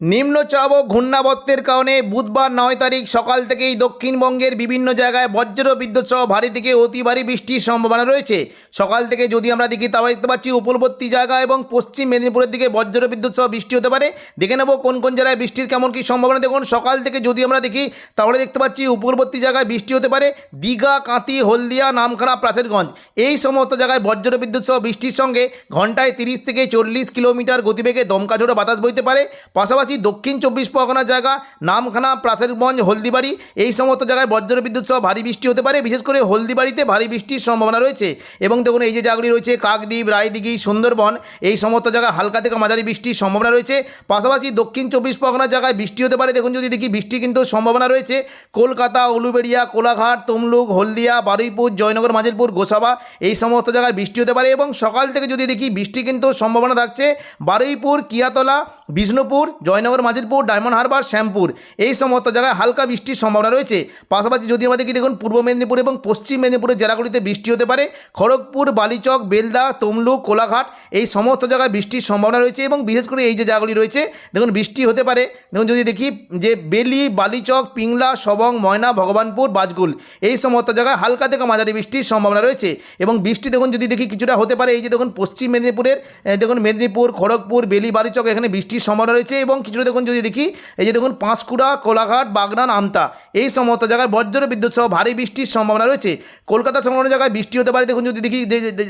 নিম্নচাপ ও ঘূর্ণাবর্তের কারণে বুধবার নয় তারিখ সকাল থেকেই দক্ষিণবঙ্গের বিভিন্ন জায়গায় বজ্র বিদ্যুৎ সহ ভারী থেকে অতি ভারী বৃষ্টির সম্ভাবনা রয়েছে। সকাল থেকে যদি আমরা দেখি, তাহলে দেখতে পাচ্ছি উপকূলবর্তী জায়গা এবং পশ্চিম মেদিনীপুরের দিকে বজ্র বিদ্যুৎ সহ বৃষ্টি হতে পারে। দেখে নেব কোন কোন জায়গায় বৃষ্টির কেমন কী সম্ভাবনা। দেখুন, সকাল থেকে যদি আমরা দেখি, তাহলে দেখতে পাচ্ছি উপকূলবর্তী জায়গায় বৃষ্টি হতে পারে। দীঘা কাঁতি হলদিয়া, নামখানা প্রাচেরগঞ্জ এই সমস্ত জায়গায় বজ্র বিদ্যুৎ সহ বৃষ্টির সঙ্গে ঘন্টায় তিরিশ থেকে চল্লিশ কিলোমিটার গতিবেগে দমকা ঝোড়ো বাতাস বইতে পারে। পাশাপাশি দক্ষিণ চব্বিশ পরগনা জায়গা, নামখানা প্রাচেরগঞ্জ হলদিবাড়ি, এই সমস্ত জায়গায় বজ্র বিদ্যুৎ সহ ভারী বৃষ্টি হতে পারে। বিশেষ করে হলদিবাড়িতে ভারী বৃষ্টির সম্ভাবনা রয়েছে। এবং দেখুন, এই যে জায়গাগুলি রয়েছে, কাকদ্বীপ, রায়দিঘি, সুন্দরবন, এই সমস্ত জায়গায় হালকা থেকে মাঝারি বৃষ্টির সম্ভাবনা রয়েছে। পাশাপাশি দক্ষিণ চব্বিশ পরগনা জায়গায় বৃষ্টি হতে পারে। দেখুন, যদি দেখি বৃষ্টি কিন্তু সম্ভাবনা রয়েছে। কলকাতা, উলুবেড়িয়া, কোলাঘাট, তমলুক, হলদিয়া, বারুইপুর, জয়নগর মাজিলপুর গোসাবা, এই সমস্ত জায়গায় বৃষ্টি হতে পারে। এবং সকাল থেকে যদি দেখি বৃষ্টি কিন্তু সম্ভাবনা থাকছে। Baruipur, Kiyatala, Bishnupur Joynagar Majilpur Diamond Harbour, Shyampur. এই সমস্ত জায়গায় হালকা বৃষ্টির সম্ভাবনা রয়েছে। পাশাপাশি যদি আমাদের কি দেখুন, পূর্ব মেদিনীপুর এবং পশ্চিম মেদিনীপুরের জেলাগুলিতে বৃষ্টি হতে পারে। খড়গপুর, বালিচক, বেলদা, তমলুক, কোলাঘাট, এই সমস্ত জায়গায় বৃষ্টির সম্ভাবনা রয়েছে এবং বিশেষ করে এই যে জায়গাগুলি রয়েছে, দেখুন বৃষ্টি হতে পারে। দেখুন যদি দেখি যে বেলি, বালিচক, পিংলা, সবং, ময়না, ভগবানপুর, বাজগুল, এই সমস্ত জায়গায় হালকা থেকে মাঝারি বৃষ্টির সম্ভাবনা রয়েছে এবং বৃষ্টি দেখুন যদি দেখি কিছুটা হতে পারে, এই যে দেখুন পশ্চিম মেদিনীপুরের দেখুন মেদিনীপুর, খড়গপুর, বেলি, বালিচক, এখানে বৃষ্টির সম্ভাবনা রয়েছে এবং কিছুটা দেখুন যদি দেখি, এই যে দেখুন পাঁশকুড়া, কোলাঘাট, বাগনান, আমতা। এই সমস্ত জায়গায় বজ্র বিদ্যুৎ সহ ভারী বৃষ্টির সম্ভাবনা রয়েছে। কলকাতা সংলগ্ন জায়গায় বৃষ্টি হতে পারে, দেখুন যদি দেখি,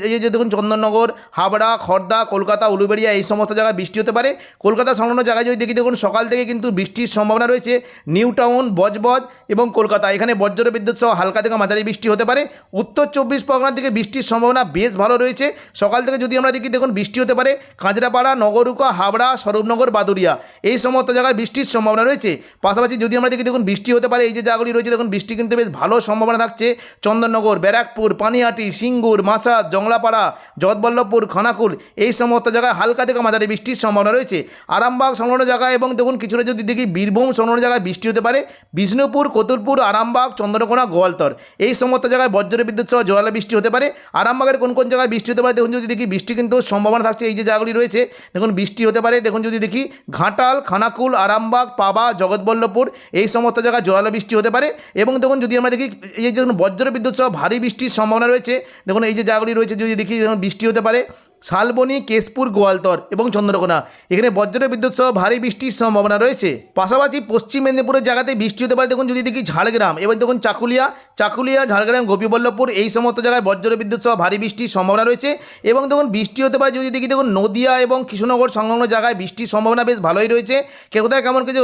এই যে দেখুন চন্দননগর, হাবড়া, খর্দা, কলকাতা, উলুবেড়িয়া, এই সমস্ত জায়গায় বৃষ্টি হতে পারে। কলকাতা সংলগ্ন জায়গায় যদি দেখি, দেখুন সকাল থেকে কিন্তু বৃষ্টির সম্ভাবনা রয়েছে। নিউ টাউন বজবজ এবং কলকাতা। এখানে বজ্র বিদ্যুৎ সহ হালকা থেকে মাঝারি বৃষ্টি হতে পারে। উত্তর চব্বিশ পরগনার দিকে বৃষ্টির সম্ভাবনা বেশ ভালো রয়েছে। সকাল থেকে যদি আমরা দেখি, দেখুন বৃষ্টি হতে পারে। কাঁচরাপাড়া, নগরুকা, হাবড়া, স্বরূপনগর বাদুরিয়া এই সমস্ত জায়গায় বৃষ্টির সম্ভাবনা রয়েছে। পাশাপাশি যদি আমরা দেখি, দেখুন, বৃষ্টি হতে পারে, এই যে জায়গাগুলি রয়েছে, দেখুন, বৃষ্টি কিন্তু বেশ ভালো সম্ভাবনা থাকছে। চন্দননগর, ব্যারাকপুর, পানিহাটি, সিঙ্গুর মাসাদ জংলাপাড়া জগৎবল্লভপুর খানাকুল, এই সমস্ত জায়গায় হালকা থেকে মাঝারি বৃষ্টির সম্ভাবনা রয়েছে। আরামবাগ সংলগ্ন জায়গায় এবং দেখুন, কিছুটা যদি দেখি, বীরভূম সংলগ্ন জায়গায় বৃষ্টি হতে পারে। বিষ্ণুপুর, কতুলপুর, আরামবাগ চন্দ্রকোনা গোয়ালতর, এই সমস্ত জায়গায় বজ্র বিদ্যুৎ সহ জোয়ালা বৃষ্টি হতে পারে। আরামবাগের কোন কোন জায়গায় বৃষ্টি হতে পারে, দেখুন, যদি দেখি, বৃষ্টি কিন্তু সম্ভাবনা থাকছে, এই যে জায়গাগুলি রয়েছে, দেখুন, বৃষ্টি হতে পারে, দেখুন, যদি দেখি, ঘাটাল খানাকুল, আরামবাগ, পাবা, জগৎবল্লভপুর, এই সমস্ত জায়গায় জোরালো বৃষ্টি হতে পারে। এবং দেখুন, যদি আমরা দেখি, এই যে দেখুন বজ্র বিদ্যুৎ সহ ভারী বৃষ্টির সম্ভাবনা রয়েছে। দেখুন, এই যে জায়গাগুলি রয়েছে, যদি দেখি বৃষ্টি হতে পারে। শালবনি, কেশপুর, গোয়ালতর এবং চন্দ্রকোনা। এখানে বজ্র বিদ্যুৎ সহ ভারী বৃষ্টির সম্ভাবনা রয়েছে। পাশাপাশি পশ্চিম মেদিনীপুরের জায়গাতে বৃষ্টি হতে পারে। দেখুন, যদি দেখি ঝাড়গ্রাম এবং দেখুন চাকুলিয়া চাকুলিয়া, ঝাড়গ্রাম, গোপীবল্লভপুর এই সমস্ত জায়গায় বজ্র বিদ্যুৎ সহ ভারী বৃষ্টির সম্ভাবনা রয়েছে এবং দেখুন, বৃষ্টি হতে পারে। যদি দেখি, দেখুন, নদিয়া এবং কৃষ্ণনগর সংলগ্ন জায়গায় বৃষ্টির সম্ভাবনা বেশ ভালোই রয়েছে। কে কোথায় কেমন কিছু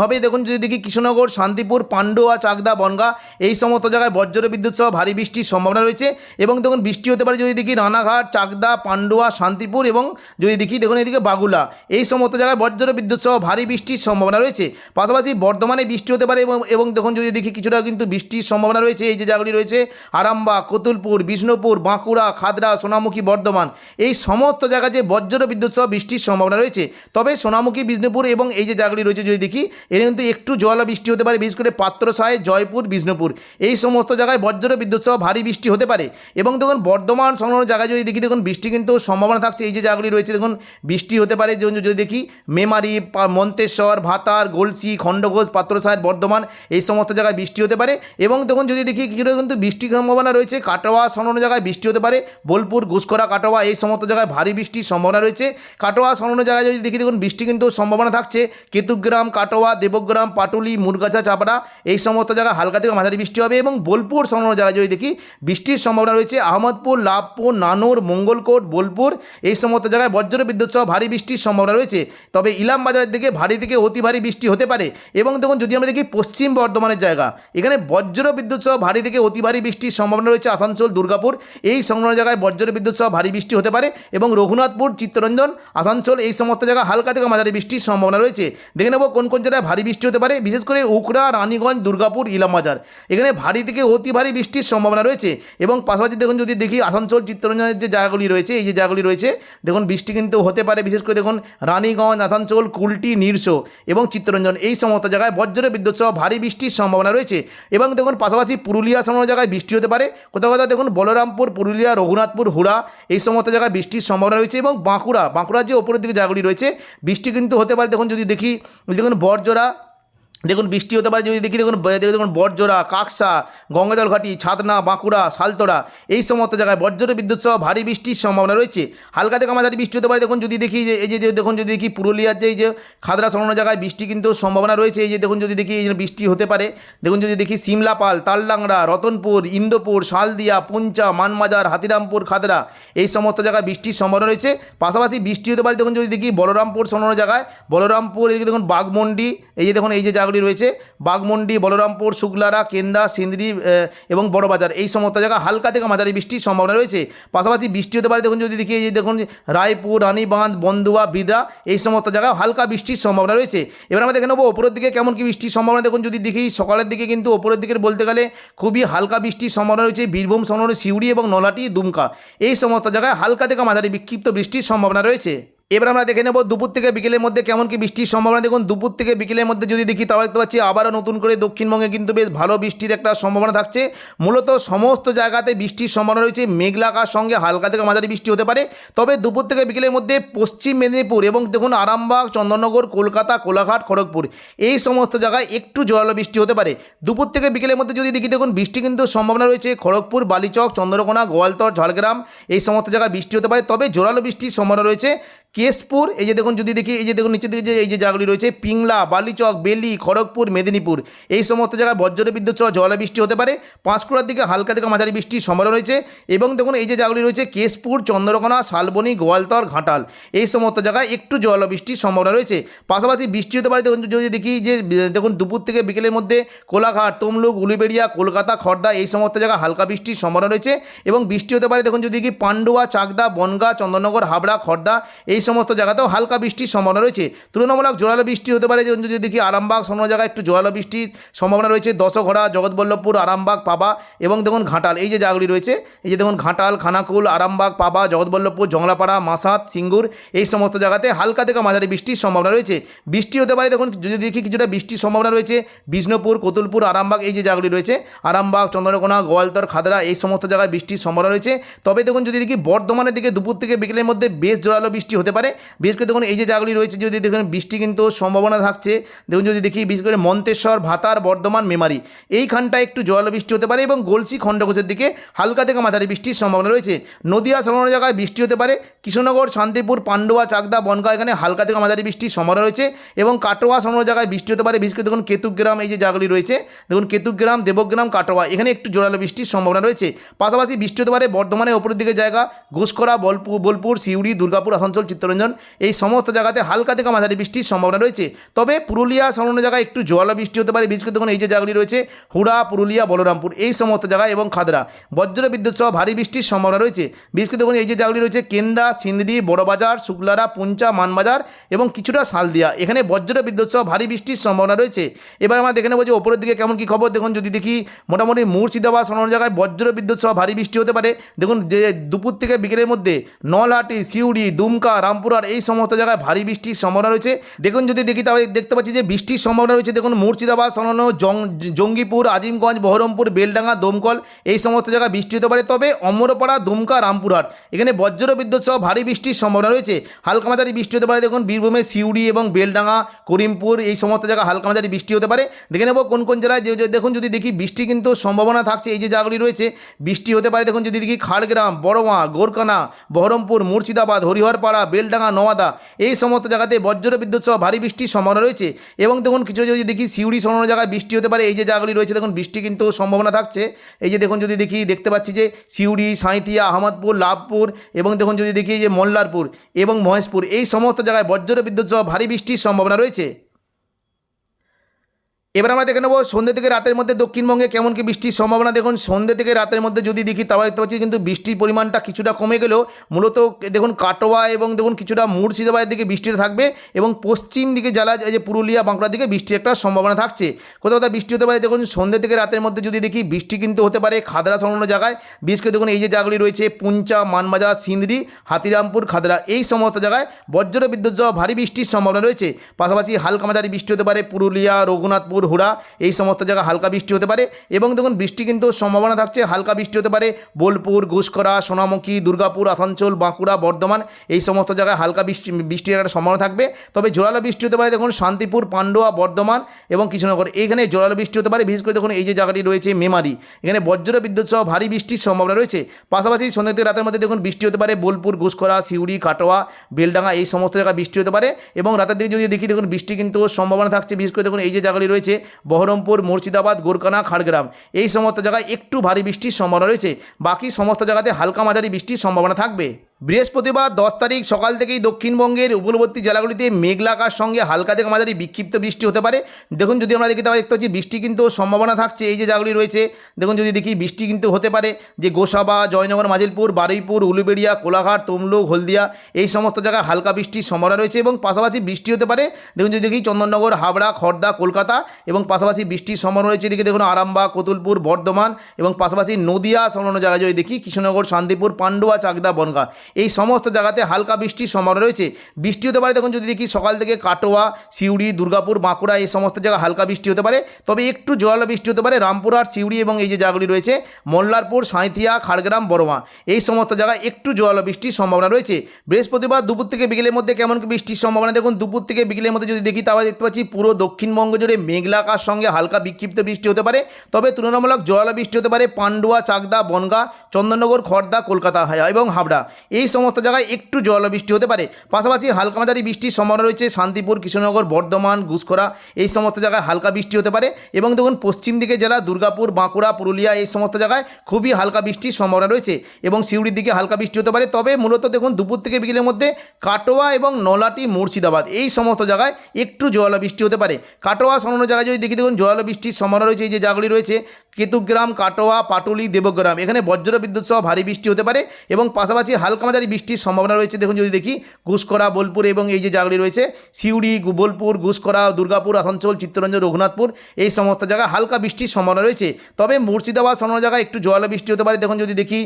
হবে, দেখুন, যদি দেখি কৃষ্ণনগর, শান্তিপুর, পান্ডুয়া, চাকদা, বনগা এই সমস্ত জায়গায় বজ্র বিদ্যুৎ সহ ভারী বৃষ্টির সম্ভাবনা রয়েছে এবং দেখুন, বৃষ্টি হতে পারে। যদি দেখি রানাঘাট, চাকদা পান্ডুয়া শান্তিপুর এবং যদি দেখি, দেখুন এদিকে বাগুলা। এই সমস্ত জায়গায় বজ্র বিদ্যুৎ সহ ভারী বৃষ্টির সম্ভাবনা রয়েছে। পাশাপাশি বর্ধমানে বৃষ্টি হতে পারে এবং দেখুন যদি দেখি, কিছুটা কিন্তু বৃষ্টির সম্ভাবনা রয়েছে। এই যে জায়গাগুলি রয়েছে, আরামবাগ, কতুলপুর, বিষ্ণুপুর, বাঁকুড়া, খাদরা, সোনামুখী, বর্ধমান। এই সমস্ত জায়গায় যে বজ্র বিদ্যুৎ সহ বৃষ্টির সম্ভাবনা রয়েছে, তবে সোনামুখী, বিষ্ণুপুর এবং এই যে জায়গাগুলি রয়েছে যদি দেখি, এর কিন্তু একটু জল বৃষ্টি হতে পারে, বিশেষ করে পাত্রসায় জয়পুর, বিষ্ণুপুর। এই সমস্ত জায়গায় বজ্র বিদ্যুৎ সহ ভারী বৃষ্টি হতে পারে। এবং দেখুন, বর্ধমান সংলগ্ন জায়গায় যদি দেখি, দেখুন বৃষ্টি কিন্তু সম্ভাবনা থাকছে, এই যে জায়গাগুলি রয়েছে, দেখুন, বৃষ্টি হতে পারে যদি দেখি, মেমারি মন্তেশ্বর, ভাতার, গলসি, খণ্ডঘোষ পাত্রসাহের বর্ধমান, এই সমস্ত জায়গায় বৃষ্টি হতে পারে এবং দেখুন, যদি দেখি, কিছুটা কিন্তু বৃষ্টির সম্ভাবনা রয়েছে, কাটোয়া সংলগ্ন জায়গায় বৃষ্টি হতে পারে, বোলপুর ঘুষকরা কাটোয়া, এই সমস্ত জায়গায় ভারী বৃষ্টির সম্ভাবনা রয়েছে, কাটোয়া সংলগ্ন জায়গায় যদি দেখি, দেখুন, বৃষ্টি কিন্তু সম্ভাবনা থাকছে, কেতুগ্রাম, কাটোয়া, দেবগ্রাম, পাটুলি, মুরগাছা, চাপড়া, এই সমস্ত জায়গায় হালকা থেকে মাঝারি বৃষ্টি হবে এবং বোলপুর সংলগ্ন জায়গায় যদি দেখি, বৃষ্টির সম্ভাবনা রয়েছে, আহমদপুর, লাভপুর, নানুর, মঙ্গলকোট, বোলপুর বহরমপুর এই সমস্ত জায়গায় বজ্র বিদ্যুৎ সহ ভারী বৃষ্টির সম্ভাবনা রয়েছে। তবে ইলাম বাজারের দিকে ভারী থেকে অতি ভারী বৃষ্টি হতে পারে। এবং দেখুন, যদি আমরা দেখি পশ্চিম বর্ধমানের জায়গা, এখানে বজ্র বিদ্যুৎ সহ ভারী থেকে অতি ভারী বৃষ্টির সম্ভাবনা রয়েছে আসানসোল, দুর্গাপুর। এই সংলগ্ন জায়গায় বজ্র বিদ্যুৎ সহ ভারী বৃষ্টি হতে পারে এবং রঘুনাথপুর, চিত্তরঞ্জন, আসানসোল এই সমস্ত জায়গায় হালকা থেকে মাঝারি বৃষ্টির সম্ভাবনা রয়েছে। দেখে নেব কোন কোন জায়গায় ভারী বৃষ্টি হতে পারে। বিশেষ করে উকড়া, রানীগঞ্জ, দুর্গাপুর ইলামবাজার এখানে ভারী থেকে অতি ভারী বৃষ্টির সম্ভাবনা রয়েছে। এবং পাশাপাশি দেখুন, যদি দেখি আসানসোল, চিত্তরঞ্জনের যে জায়গাগুলি রয়েছে, এই যে জায়গাগুলি রয়েছে। দেখুন, বৃষ্টি কিন্তু হতে পারে, বিশেষ করে দেখুন, রানীগঞ্জ, আসানসোল, কুলটি, নিরসো এবং চিত্তরঞ্জন এই সমস্ত জায়গায় বজ্র বিদ্যুৎ সহ ভারী বৃষ্টির সম্ভাবনা রয়েছে। এবং দেখুন, পাশাপাশি পুরুলিয়া সমস্ত জায়গায় বৃষ্টি হতে পারে। কোথাও কোথাও দেখুন, বলরামপুর, পুরুলিয়া, রঘুনাথপুর, হুড়া এই সমস্ত জায়গায় বৃষ্টির সম্ভাবনা রয়েছে এবং বাঁকুড়া, বাঁকুড়ার যে ওপরের দিকে জায়গাগুলি রয়েছে, বৃষ্টি কিন্তু হতে পারে। দেখুন, যদি দেখি, দেখুন, বরজোড়া দেখুন বৃষ্টি হতে পারে, যদি দেখি দেখুন দেখুন বরজোড়া কাকসা গঙ্গাজল ঘাটি ছাতনা, বাঁকুড়া সালতোড়া এই সমস্ত জায়গায় বজ্র বিদ্যুৎ সহ ভারী বৃষ্টির সম্ভাবনা রয়েছে। হালকা থেকে মাঝারি বৃষ্টি হতে পারে, দেখুন যদি দেখি যে, এই যে দেখুন যদি দেখি পুরুলিয়ার যে, এই যে, খাদরা সংলগ্ন জায়গায় বৃষ্টি কিন্তু সম্ভাবনা রয়েছে, এই যে, দেখুন যদি দেখি এই যে বৃষ্টি হতে পারে, দেখুন যদি দেখি সিমলাপাল তালডাংরা, রতনপুর, ইন্দোপুর, শালদিয়া, পুঞ্চা, মানমাজার, হাতিরামপুর, খাদরা, এই সমস্ত জায়গায় বৃষ্টির সম্ভাবনা রয়েছে। পাশাপাশি বৃষ্টি হতে পারে, দেখুন যদি দেখি বলরামপুর সংলগ্ন জায়গায়, বলরামপুর এদিকে দেখুন বাগমন্ডি এই যে দেখুন এই যে জায়গাগুলি রয়েছে। বাগমন্ডি বলরামপুর, শুক্লারা, কেন্দা, সিন্দ্রি এবং বড়বাজার। এই সমস্ত জায়গা হালকা থেকে মাঝারি বৃষ্টির সম্ভাবনা রয়েছে। পাশাপাশি বৃষ্টি হতে পারে, দেখুন যদি দেখি দেখুন রায়পুর, রানীবাঁধ বন্দুয়া বিদা এই সমস্ত জায়গায় হালকা বৃষ্টির সম্ভাবনা রয়েছে। এবার আমরা দেখে নেব ওপরের দিকে কেমন কি বৃষ্টির সম্ভাবনা। দেখুন যদি দেখি, সকালের দিকে কিন্তু ওপরের দিকে বলতে গেলে খুবই হালকা বৃষ্টির সম্ভাবনা রয়েছে। বীরভূম সংলগ্ন সিউড়ি এবং নলাটি দুমকা। এই সমস্ত জায়গায় হালকা থেকে মাঝারি বিক্ষিপ্ত বৃষ্টির সম্ভাবনা রয়েছে। এবার আমরা দেখে নেব দুপুর থেকে বিকেলের মধ্যে কেমন কি বৃষ্টির সম্ভাবনা। দেখুন, দুপুর থেকে বিকেলের মধ্যে যদি দেখি, তাহলে দেখতে পাচ্ছি আবারও নতুন করে দক্ষিণবঙ্গে কিন্তু বেশ ভালো বৃষ্টির একটা সম্ভাবনা থাকছে। মূলত সমস্ত জায়গাতে বৃষ্টির সম্ভাবনা রয়েছে। মেঘলাকার সঙ্গে হালকা থেকে মাঝারি বৃষ্টি হতে পারে। তবে দুপুর থেকে বিকেলের মধ্যে পশ্চিম মেদিনীপুর এবং দেখুন, আরামবাগ চন্দননগর কলকাতা, কোলাঘাট, খড়গপুর, এই সমস্ত জায়গায় একটু জোরালো বৃষ্টি হতে পারে। দুপুর থেকে বিকেলের মধ্যে যদি দেখি, দেখুন, বৃষ্টি কিন্তু সম্ভাবনা রয়েছে খড়গপুর, বালিচক, চন্দ্রকোনা, গোয়ালতর, ঝাড়গ্রাম, এই সমস্ত জায়গায় বৃষ্টি হতে পারে। তবে জোরালো বৃষ্টির সম্ভাবনা রয়েছে। কেশপুর, এই যে দেখুন যদি দেখি, এই যে দেখুন নিচের দিকে যে, এই যে জায়গাগুলি রয়েছে, পিংলা, বালিচক, বেলি, খড়গপুর, মেদিনীপুর, এই সমস্ত জায়গায় বজ্র বিদ্যুৎ সহ জলা বৃষ্টি হতে পারে। পাঁশকুড়ার দিকে হালকা থেকে মাঝারি বৃষ্টির সম্ভাবনা রয়েছে এবং দেখুন এই যে জায়গাগুলি রয়েছে, কেশপুর, চন্দ্রকোনা, শালবনী, গোয়ালতর, ঘাটাল, এই সমস্ত জায়গায় একটু জল বৃষ্টির সম্ভাবনা রয়েছে। পাশাপাশি বৃষ্টি হতে পারে, দেখুন যদি দেখি যে, দেখুন দুপুর থেকে বিকেলের মধ্যে কোলাঘাট, তমলুক, উলুবেড়িয়া, কলকাতা খড়দা এই সমস্ত জায়গায় হালকা বৃষ্টির সম্ভাবনা রয়েছে এবং বৃষ্টি হতে পারে, দেখুন যদি দেখি পান্ডুয়া, চাকদা, বনগা চন্দননগর হাবড়া খড়দা এই সমস্ত জায়গাতেও হালকা বৃষ্টির সম্ভাবনা রয়েছে। তুলনামূলক জোরালো বৃষ্টি হতে পারে, যদি দেখি আরামবাগ সমস্ত জায়গায় একটু জোরালো বৃষ্টির সম্ভাবনা রয়েছে। দশঘড়া, জগৎবল্লভপুর, আরামবাগ, পাবা এবং দেখুন ঘাটাল, এই যে জায়গাগুলি রয়েছে, এই যে দেখুন ঘাটাল, খানাকুল, আরামবাগ, পাবা, জগৎবল্লভপুর, জংলাপাড়া মাসাত সিঙ্গুর, এই সমস্ত জায়গাতে হালকা থেকে মাঝারি বৃষ্টির সম্ভাবনা রয়েছে। বৃষ্টি হতে পারে, দেখুন যদি দেখি কিছুটা বৃষ্টির সম্ভাবনা রয়েছে, বিষ্ণুপুর, কতুলপুর, আরামবাগ, এই যে জায়গাগুলি রয়েছে, আরামবাগ, চন্দ্রকোনা, গোয়ালতর, খাদরা, এই সমস্ত জায়গায় বৃষ্টির সম্ভাবনা রয়েছে। তবে দেখুন যদি দেখি বর্ধমানের দিকে দুপুর থেকে বিকেলের মধ্যে বেশ জোরালো বৃষ্টি হতে পারে। বিশেষ করে দেখুন, এই যে জায়গাগুলি রয়েছে, যদি দেখুন, বৃষ্টি কিন্তু সম্ভাবনা থাকছে। দেখুন, যদি দেখি, বিশেষ করে মন্তেশ্বর, ভাতার বর্ধমান, মেমারি, এইখানটায় একটু জোরালো বৃষ্টি হতে পারে এবং গলসি খণ্ডকোষের দিকে হালকা থেকে মাঝারি বৃষ্টির সম্ভাবনা রয়েছে। নদিয়া সংলগ্ন জায়গায় বৃষ্টি হতে পারে। কৃষ্ণনগর, শান্তিপুর, পান্ডুয়া, চাকদা, বনগা, এখানে হালকা থেকে মাঝারি বৃষ্টির সম্ভাবনা রয়েছে এবং কাটোয়া সংলগ্ন জায়গায় বৃষ্টি হতে পারে। বিশেষ করে দেখুন, কেতুগ্রাম, এই যে জায়গাগুলি রয়েছে, দেখুন, কেতুগ্রাম, দেবগ্রাম, কাটোয়া, এখানে একটু জোরালো বৃষ্টির সম্ভাবনা রয়েছে। পাশাপাশি বৃষ্টি হতে পারে বর্ধমানের ওপরের দিকে জায়গা ঘুষকরা বলপুর বোলপুর, সিউড়ি, দুর্গাপুর, আসানসোল চিত্তরঞ্জন, এই সমস্ত জায়গাতে হালকা থেকে মাঝারি বৃষ্টির সম্ভাবনা রয়েছে। তবে পুরুলিয়া সংলগ্ন জায়গায় একটু জোয়ালো বৃষ্টি হতে পারে। বিশেষ করে দেখুন এই যে জায়গাগুলি রয়েছে, হুড়া, পুরুলিয়া, বলরামপুর, এই সমস্ত জায়গায় এবং খাদরা। বজ্র বিদ্যুৎ সহ ভারী বৃষ্টির সম্ভাবনা রয়েছে। বিশেষ করে দেখুন এই যে জায়গাগুলি রয়েছে, কেন্দা, সিন্দি, বড়বাজার, শুক্লারা, পুঞ্চা, মানবাজার এবং কিছুটা শালদিয়া। এখানে বজ্র বিদ্যুৎ সহ ভারী বৃষ্টির সম্ভাবনা রয়েছে। এবার আমরা দেখে নেব যে ওপরের দিকে কেমন কী খবর। দেখুন, যদি দেখি, মোটামুটি মুর্শিদাবাদ সংলগ্ন জায়গায় বজ্র বিদ্যুৎ সহ ভারী বৃষ্টি হতে পারে। দেখুন, যে দুপুর থেকে বিকেলের মধ্যে নলহাটি, সিউড়ি, দুমকা রামপুরহাট এই সমস্ত জায়গায় ভারী বৃষ্টির সম্ভাবনা রয়েছে। দেখুন যদি দেখি তাহলে দেখতে পাচ্ছি যে বৃষ্টির সম্ভাবনা রয়েছে। দেখুন মুর্শিদাবাদ জং- জঙ্গিপুর, আজিমগঞ্জ, বহরমপুর, বেলডাঙ্গা, দমকল, এই সমস্ত জায়গায় বৃষ্টি হতে পারে। তবে অমরপাড়া, দুমকা, রামপুরহাট, এখানে বজ্র বিদ্যুৎ সহ ভারী বৃষ্টির সম্ভাবনা রয়েছে। হালকা মাঝারি বৃষ্টি হতে পারে। দেখুন বীরভূমে সিউড়ি এবং বেলডাঙ্গা, করিমপুর, এই সমস্ত জায়গায় হালকা মাঝারি বৃষ্টি হতে পারে। দেখে নেব কোন কোন জেলায় দেখুন যদি দেখি বৃষ্টি কিন্তু সম্ভাবনা থাকছে এই যে জায়গাগুলি রয়েছে, বৃষ্টি হতে পারে। দেখুন যদি দেখি খাড়গ্রাম বড়মা গোরকানা বহরমপুর, মুর্শিদাবাদ, হরিহরপাড়া বেলডাঙ্গা নোয়াদা এই সমস্ত জায়গাতে বজ্র বিদ্যুৎ সহ ভারী বৃষ্টির সম্ভাবনা রয়েছে। এবং দেখুন, কিছু যদি দেখি সিউড়ি সরানো জায়গায় বৃষ্টি হতে পারে, এই যে জায়গাগুলি রয়েছে, দেখুন, বৃষ্টি কিন্তু সম্ভাবনা থাকছে। এই যে দেখুন, যদি দেখি, দেখতে পাচ্ছি যে সিউড়ি সাঁইতিয়া আহমদপুর, লাভপুর এবং দেখুন, যদি দেখি যে মল্লারপুর এবং মহেশপুর, এই সমস্ত জায়গায় বজ্র বিদ্যুৎ সহ ভারী বৃষ্টির সম্ভাবনা রয়েছে। এবার আমরা দেখে নেব সন্ধ্যে থেকে রাতের মধ্যে দক্ষিণবঙ্গে কেমন কি বৃষ্টির সম্ভাবনা। দেখুন, সন্ধ্যে থেকে রাতের মধ্যে যদি দেখি তাও দেখতে পাচ্ছি কিন্তু বৃষ্টির পরিমাণটা কিছুটা কমে গেলেও মূলত দেখুন কাটোয়া এবং দেখুন কিছুটা মুর্শিদাবাদের দিকে বৃষ্টিটা থাকবে এবং পশ্চিম দিকে জেলা যে পুরুলিয়া, বাঁকুড়ার দিকে বৃষ্টির একটা সম্ভাবনা থাকছে। কোথাও কোথাও বৃষ্টি হতে পারে, দেখুন সন্ধ্যে থেকে রাতের মধ্যে যদি দেখি, বৃষ্টি কিন্তু হতে পারে খাদরা সংলগ্ন জায়গায়। বিশেষ করে দেখুন এই যে জায়গাগুলি রয়েছে, পুঞ্চা, মানবাজার সিন্দ্রি হাতিরামপুর খাদরা এই সমস্ত জায়গায় বজ্র বিদ্যুৎ সহ ভারী বৃষ্টির সম্ভাবনা রয়েছে। পাশাপাশি হালকা মাঝারি বৃষ্টি হতে পারে পুরুলিয়া, রঘুনাথপুর হুড়া, এই সমস্ত জায়গায় হালকা বৃষ্টি হতে পারে এবং দেখুন বৃষ্টি কিন্তু সম্ভাবনা থাকছে, হালকা বৃষ্টি হতে পারে। বোলপুর ঘুষকরা সোনামুখী, দুর্গাপুর, আসানসোল, বাঁকুড়া, বর্ধমান, এই সমস্ত জায়গায় হালকা বৃষ্টি, বৃষ্টির একটা সম্ভাবনা থাকবে। তবে জোরালো বৃষ্টি হতে পারে দেখুন শান্তিপুর, পান্ডুয়া, বর্ধমান এবং কৃষ্ণনগর। এইখানে জোরালো বৃষ্টি হতে পারে, বিশেষ করে দেখুন এই যে জায়গাটি রয়েছে মেমারি। এখানে বজ্র বিদ্যুৎ সহ ভারী বৃষ্টির সম্ভাবনা রয়েছে। পাশাপাশি সন্ধ্যা রাতের মধ্যে দেখুন বৃষ্টি হতে পারে বোলপুর ঘুষকরা সিউড়ি, কাটোয়া, বেলডাঙ্গা, এই সমস্ত জায়গায় বৃষ্টি হতে পারে এবং রাতের দিকে যদি দেখি দেখুন বৃষ্টি কিন্তু সম্ভাবনা থাকছে, বিশেষ করে দেখুন এই যে জায়গাটি রয়েছে বহরমপুর, মুর্শিদাবাদ গোরকানা খাড়গ্রাম। এই সমস্ত জায়গায় একটু ভারী বৃষ্টির সম্ভাবনা রয়েছে। বাকি সমস্ত জায়গাতে হালকা মাঝারি বৃষ্টির সম্ভাবনা থাকবে। বৃহস্পতিবার দশ তারিখ সকাল থেকেই দক্ষিণবঙ্গের উপকূলবর্তী জেলাগুলিতে মেঘলা আকাশ সঙ্গে হালকা থেকে মাঝারি বিক্ষিপ্ত বৃষ্টি হতে পারে। দেখুন যদি আমরা দেখি তাহলে দেখতে পাচ্ছি বৃষ্টি কিন্তু সম্ভাবনা থাকছে এই যে জায়গাগুলি রয়েছে। দেখুন যদি দেখি বৃষ্টি কিন্তু হতে পারে। যে গোসাবা, জয়নগর, মাজিলপুর, বারুইপুর, উলুবেড়িয়া, কোলাঘাট, তমলুক, হলদিয়া, এই সমস্ত জায়গায় হালকা বৃষ্টির সম্ভাবনা রয়েছে এবং পাশাপাশি বৃষ্টি হতে পারে। দেখুন যদি দেখি চন্দননগর, হাবড়া খড়দা কলকাতা এবং পাশাপাশি বৃষ্টির সম্ভাবনা রয়েছে। এদিকে দেখুন আরামবাগ, কতুলপুর, বর্ধমান এবং পাশাপাশি নদিয়া সংলগ্ন জায়গায় যদি দেখি, কৃষ্ণনগর, শান্তিপুর, পান্ডুয়া, চাকদা, বনগা। এই সমস্ত জায়গাতে হালকা বৃষ্টির সম্ভাবনা রয়েছে। বৃষ্টি হতে পারে, দেখুন যদি দেখি, সকাল থেকে কাটোয়া, সিউড়ি, দুর্গাপুর, বাঁকুড়া এই সমস্ত জায়গায় হালকা বৃষ্টি হতে পারে। তবে একটু জোরালো বৃষ্টি হতে পারে রামপুরহাট, সিউড়ি এবং এই যে জায়গাগুলি রয়েছে, মোল্লারপুর, সাঁইথিয়া, খাড়গ্রাম, বড়মা। এই সমস্ত জায়গায় একটু জোরালো বৃষ্টির সম্ভাবনা রয়েছে। বৃহস্পতিবার দুপুর থেকে বিকেলের মধ্যে কেমন বৃষ্টির সম্ভাবনা? দেখুন, দুপুর থেকে বিকেলের মধ্যে যদি দেখি, তাহলে দেখতে পাচ্ছি পুরো দক্ষিণবঙ্গ জুড়ে মেঘলা আকাশ সঙ্গে হালকা বিক্ষিপ্ত বৃষ্টি হতে পারে, তবে তুলনামূলক জোরালো বৃষ্টি হতে পারে পান্ডুয়া, চাকদা, বনগা, চন্দননগর খড়দা কলকাতা হায়া এবং হাবড়া। এই সমস্ত জায়গায় একটু জোরালো বৃষ্টি হতে পারে। পাশাপাশি হালকা মাঝারি বৃষ্টির সম্ভাবনা রয়েছে শান্তিপুর কৃষ্ণনগর বর্ধমান, ঘুষখরা। এই সমস্ত জায়গায় হালকা বৃষ্টি হতে পারে এবং দেখুন, পশ্চিম দিকে জেলা দুর্গাপুর, বাঁকুড়া, পুরুলিয়া এই সমস্ত জায়গায় খুবই হালকা বৃষ্টির সম্ভাবনা রয়েছে এবং সিউড়ির দিকে হালকা বৃষ্টি হতে পারে। তবে মূলত দেখুন, দুপুর থেকে বিকেলের মধ্যে কাটোয়া এবং নলাটি মুর্শিদাবাদ এই সমস্ত জায়গায় একটু জোয়ালো বৃষ্টি হতে পারে। কাটোয়া সংলগ্ন জায়গায় যদি দেখি দেখুন জোয়ালো বৃষ্টির সম্ভাবনা রয়েছে, এই যে জায়গাগুলি রয়েছে, কেতুগ্রাম, কাটোয়া, পাটুলি, দেবগ্রাম। এখানে বজ্র বিদ্যুৎ সহ ভারী বৃষ্টি হতে পারে এবং পাশাপাশি হালকা মাঝারি বৃষ্টির সম্ভাবনা রয়েছে, দেখুন যদি দেখি ঘুষকরা বোলপুর এবং এই যে জায়গাগুলি রয়েছে, সিউড়ি বোলপুর ঘুষকরা দুর্গাপুর, আসানসোল, চিত্তরঞ্জন, রঘুনাথপুর, এই সমস্ত জায়গায় হালকা বৃষ্টির সম্ভাবনা রয়েছে। তবে মুর্শিদাবাদ সংলগ্ন জায়গায় একটু জোয়ালো বৃষ্টি হতে পারে, দেখুন যদি দেখি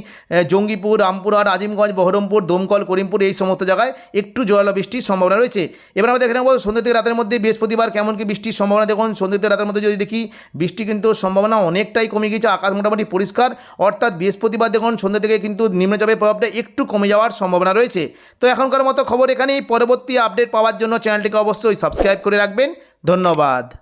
জঙ্গিপুর, রামপুরহাট, আজিমগঞ্জ, বহরমপুর, দমকল, করিমপুর, এই সমস্ত জায়গায় একটু জোয়ালো বৃষ্টির সম্ভাবনা রয়েছে। এবার আমরা দেখে নেব সন্ধ্যে থেকে রাতের মধ্যে বৃহস্পতিবার কেমন কি বৃষ্টির সম্ভাবনা, দেখুন সন্ধ্যে রাতের মধ্যে যদি দেখি, বৃষ্টি কিন্তু সম্ভাবনা অনেকটাই কমে গিয়েছে, আকাশ মোটামুটি পরিষ্কার। অর্থাৎ বৃহস্পতিবার দেখুন, সন্ধ্যে থেকে কিন্তু নিম্নচাপের প্রভাবটা একটু কমে যাওয়ার সম্ভাবনা রয়েছে। তো এখনকার মতো খবর এখানেই, পরবর্তী আপডেট পাওয়ার জন্য চ্যানেলটিকে অবশ্যই সাবস্ক্রাইব করে রাখবেন। ধন্যবাদ।